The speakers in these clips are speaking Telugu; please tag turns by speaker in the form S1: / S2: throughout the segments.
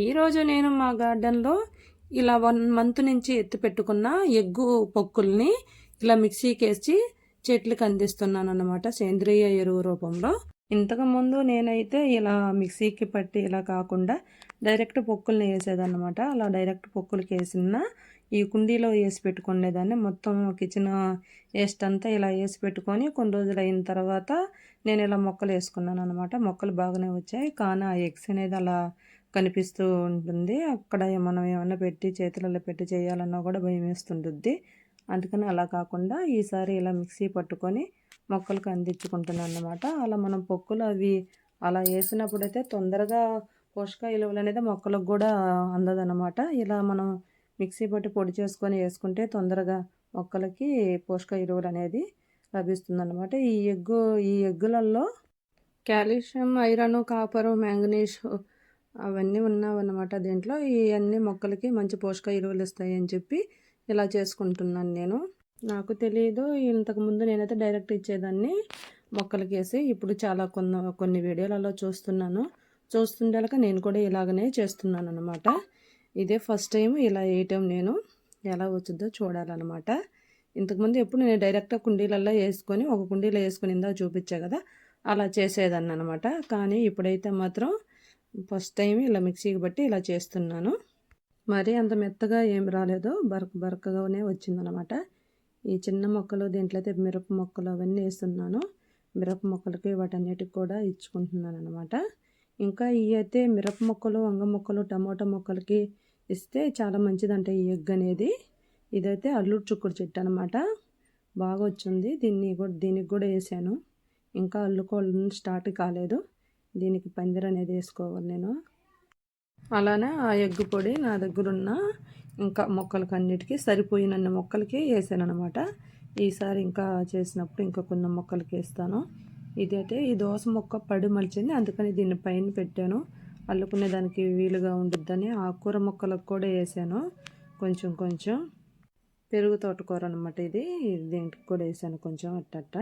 S1: ఈరోజు నేను మా గార్డెన్లో ఇలా వన్ మంత్ నుంచి ఎత్తి పెట్టుకున్న ఎగ్గు పొక్కుల్ని ఇలా మిక్సీకి వేసి చెట్లకు అందిస్తున్నాను అన్నమాట సేంద్రియ ఎరువు రూపంలో. ఇంతకుముందు నేనైతే ఇలా మిక్సీకి పట్టి ఇలా కాకుండా డైరెక్ట్ పొక్కుల్ని వేసేదన్నమాట. అలా డైరెక్ట్ పొక్కులకి వేసిన ఈ కుండీలో వేసి పెట్టుకునేదాన్ని. మొత్తం కిచెన్ వేస్ట్ అంతా ఇలా వేసి పెట్టుకొని కొన్ని రోజులు అయిన తర్వాత నేను ఇలా మొక్కలు వేసుకున్నాను అనమాట మొక్కలు బాగానే వచ్చాయి. కానీ ఆ ఎగ్స్ అనేది అలా కనిపిస్తూ ఉంటుంది. అక్కడ మనం ఏమన్నా పెట్టి చేతులలో పెట్టి చేయాలన్నా కూడా భయం వేస్తుంటుంది. అందుకని అలా కాకుండా ఈసారి ఇలా మిక్సీ పట్టుకొని మొక్కలకు అందించుకుంటున్నాను అనమాట అలా మనం పొక్కులు అవి అలా వేసినప్పుడు అయితే తొందరగా పోషక విలువలు అనేది మొక్కలకు కూడా అందదనమాట ఇలా మనం మిక్సీ పట్టి పొడి చేసుకొని వేసుకుంటే తొందరగా మొక్కలకి పోషక ఎరువులు అనేది లభిస్తుంది ఈ ఎగ్గు ఈ ఎగ్గులలో కాల్షియం ఐరన్ కాపరు మ్యాంగనీస్ అవన్నీ ఉన్నావన్నమాట దీంట్లో. ఇవన్నీ మొక్కలకి మంచి పోషక ఎరువులు ఇస్తాయి అని చెప్పి ఇలా చేసుకుంటున్నాను నేను. నాకు తెలియదు ఇంతకుముందు నేనైతే డైరెక్ట్ ఇచ్చేదాన్ని మొక్కలకి వేసి ఇప్పుడు చాలా కొన్ని కొన్ని వీడియోలలో చూస్తున్నాను. చూస్తుండేలాగా నేను కూడా ఇలాగనే చేస్తున్నాను అనమాట ఇదే ఫస్ట్ టైం ఇలా వేయటం నేను. ఎలా వచ్చిందో చూడాలన్నమాట. ఇంతకుముందు ఎప్పుడు నేను డైరెక్ట్గా కుండీలలో వేసుకొని ఒక కుండీలో వేసుకుని ఇందా చూపించా కదా అలా చేసేదాన్ని అనమాట కానీ ఇప్పుడైతే మాత్రం ఫస్ట్ టైం ఇలా మిక్సీకి బట్టి ఇలా చేస్తున్నాను. మరీ అంత మెత్తగా ఏం రాలేదు బరక బరకగానే వచ్చిందనమాట. ఈ చిన్న మొక్కలు దీంట్లో అయితే మిరప మొక్కలు అవన్నీ వేస్తున్నాను. మిరప మొక్కలకి వాటన్నిటికి కూడా ఇచ్చుకుంటున్నాను అనమాట ఇంకా ఇవి అయితే మిరప మొక్కలు వంగ మొక్కలు టమోటా మొక్కలకి ఇస్తే చాలా మంచిదంట ఈ ఎగ్ అనేది. ఇదైతే అల్లుడు చుక్కుడు చెట్టు అనమాట. బాగా వచ్చింది. దీన్ని కూడా దీనికి కూడా వేసాను. ఇంకా అల్లుకోవడం స్టార్ట్ కాలేదు. దీనికి పందిర అనేది వేసుకోవాలి నేను. అలానే ఆ ఎగ్గు పొడి నా దగ్గర ఉన్న ఇంకా మొక్కలకి అన్నిటికీ సరిపోయినన్ని మొక్కలకి వేసాను అనమాట ఈసారి ఇంకా చేసినప్పుడు ఇంకా కొన్ని మొక్కలకి వేస్తాను. ఇదైతే ఈ దోస మొక్క పడి మలిచింది అందుకని దీన్ని పైన పెట్టాను. అల్లుకునే దానికి వీలుగా ఉండిద్దని ఆకుకూర మొక్కలకు కూడా వేసాను. కొంచెం కొంచెం పెరుగు తోటకూర అనమాట ఇది. దీనికి కూడా వేసాను కొంచెం అట్టట్ట.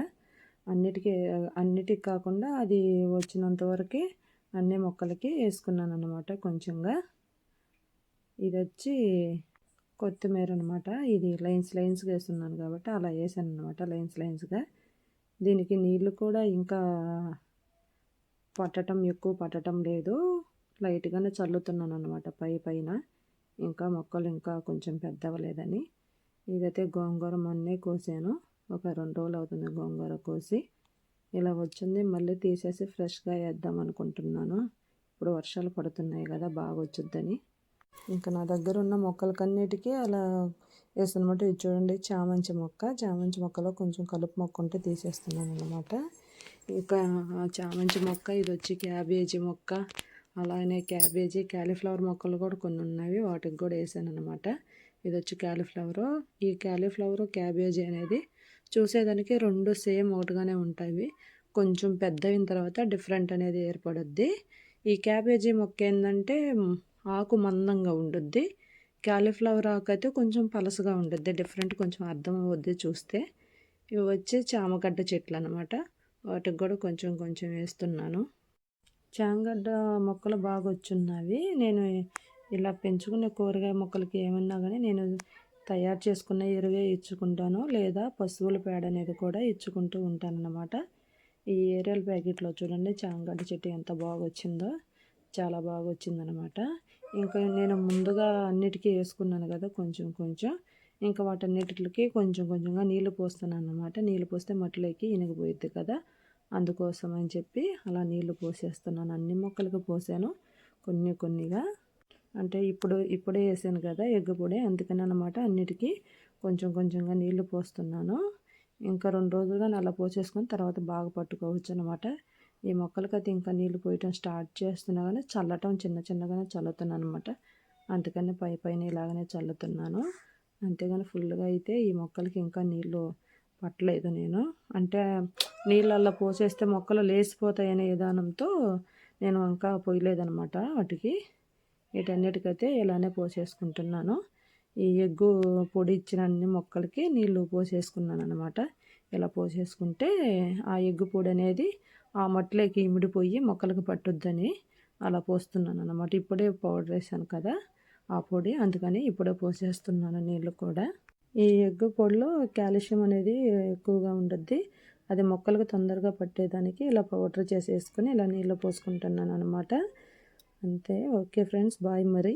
S1: అన్నిటికీ అన్నిటికి కాకుండా అది వచ్చినంత వరకు అన్ని మొక్కలకి వేసుకున్నాను అనమాట కొంచెంగా. ఇది వచ్చి కొత్తిమీర అనమాట ఇది లైన్స్ లైన్స్గా వేస్తున్నాను కాబట్టి అలా వేసాను అనమాట లైన్స్ లైన్స్గా. దీనికి నీళ్ళు కూడా ఇంకా పట్టడం ఎక్కువ పట్టడం లేదు. లైట్గానే చల్లుతున్నాను అనమాట పై పైన. ఇంకా మొక్కలు ఇంకా కొంచెం పెద్దవలేదని. ఇదైతే గోంగూర మొన్నే కోసాను. ఒక రెండు రోజులు అవుతుంది గోంగూర కోసి. ఇలా వచ్చింది. మళ్ళీ తీసేసి ఫ్రెష్గా వేద్దాం అనుకుంటున్నాను. ఇప్పుడు వర్షాలు పడుతున్నాయి కదా బాగా వచ్చుద్దని. ఇంకా నా దగ్గర ఉన్న మొక్కలకన్నిటికీ అలా వేస్తున్నమాట ఇది చూడండి. చామంచి మొక్క. చామంచి మొక్కలో కొంచెం కలుపు మొక్క ఉంటే తీసేస్తున్నాను అనమాట ఇంకా చామంచి మొక్క ఇది వచ్చి క్యాబేజీ మొక్క. అలానే క్యాబేజీ క్యాలీఫ్లవర్ మొక్కలు కూడా కొన్ని ఉన్నాయి. వాటికి కూడా వేసాను అనమాట ఇది వచ్చి క్యాలీఫ్లవరు. ఈ క్యాలీఫ్లవరు క్యాబేజీ అనేది చూసేదానికి రెండు సేమ్ ఒకటిగానే ఉంటాయి. కొంచెం పెద్దయిన తర్వాత డిఫరెంట్ అనేది ఏర్పడుద్ది. ఈ క్యాబేజీ మొక్క ఏంటంటే ఆకు మందంగా ఉండుద్ది. క్యాలీఫ్లవర్ ఆకు అయితే కొంచెం పలసగా ఉండుద్ది. డిఫరెంట్ కొంచెం అర్థం అవుద్ది చూస్తే. ఇవి వచ్చి చామగడ్డ చెట్లు అనమాట వాటికి కూడా కొంచెం కొంచెం వేస్తున్నాను. చామగడ్డ మొక్కలు బాగా వచ్చున్నవి నేను ఇలా పెంచుకునే కూరగాయ మొక్కలకి ఏమన్నా కానీ నేను తయారు చేసుకున్న ఎరువే ఇచ్చుకుంటాను లేదా పశువుల పేడ అనేది కూడా ఇచ్చుకుంటూ ఉంటానన్నమాట. ఈ ఏరియల్ ప్యాకెట్లో చూడండి చాంగడ్డ చెట్టు ఎంత బాగా వచ్చిందో చాలా బాగా వచ్చిందనమాట ఇంకా నేను ముందుగా అన్నిటికీ వేసుకున్నాను కదా కొంచెం కొంచెం. ఇంకా వాటన్నిటికి కొంచెం కొంచెంగా నీళ్ళు పోస్తున్నాను అనమాట నీళ్ళు పోస్తే మట్టిలోకి ఇనిగిపోయిద్ది కదా. అందుకోసం అని చెప్పి అలా నీళ్ళు పోసేస్తున్నాను. అన్ని మొక్కలకు పోసాను. కొన్ని కొన్నిగా అంటే ఇప్పుడు ఇప్పుడే వేసాను కదా ఎగ్గు పొడి. అందుకని అనమాట అన్నిటికీ కొంచెం కొంచెంగా నీళ్ళు పోస్తున్నాను. ఇంకా రెండు రోజులుగా అలా పోసేసుకొని తర్వాత బాగా పట్టుకోవచ్చు అనమాట ఈ మొక్కలకి అయితే ఇంకా నీళ్ళు పోయటం స్టార్ట్ చేస్తున్నా కానీ చల్లటం చిన్న చిన్నగానే చల్లుతున్నాను అనమాట అందుకని పై పైన ఇలాగనే చల్లుతున్నాను. అంతేగాని ఫుల్గా అయితే ఈ మొక్కలకి ఇంకా నీళ్ళు పట్టలేదు నేను. అంటే నీళ్ళల్లో పోసేస్తే మొక్కలు లేచిపోతాయనే విధానంతో నేను ఇంకా పోయలేదనమాట వాటికి. వీటన్నిటికైతే ఇలానే పోసేసుకుంటున్నాను. ఈ ఎగ్గు పొడి ఇచ్చిన అన్ని మొక్కలకి నీళ్ళు పోసేసుకున్నాను అనమాట ఇలా పోసేసుకుంటే ఆ ఎగ్గు పొడి అనేది ఆ మట్టిలోకి ఇమిడిపోయి మొక్కలకు పట్టుద్దని అలా పోస్తున్నాను అనమాట ఇప్పుడే పౌడర్ వేసాను కదా ఆ పొడి అందుకని ఇప్పుడే పోసేస్తున్నాను నీళ్ళు కూడా. ఈ ఎగ్గు పొడిలో కాల్షియం అనేది ఎక్కువగా ఉంటుంది అది మొక్కలకు తొందరగా పట్టేదానికి ఇలా పౌడర్ చేసేసుకొని ఇలా నీళ్ళు పోసుకుంటున్నాను అనమాట అంతే. ఓకే ఫ్రెండ్స్ బాయ్ మరి.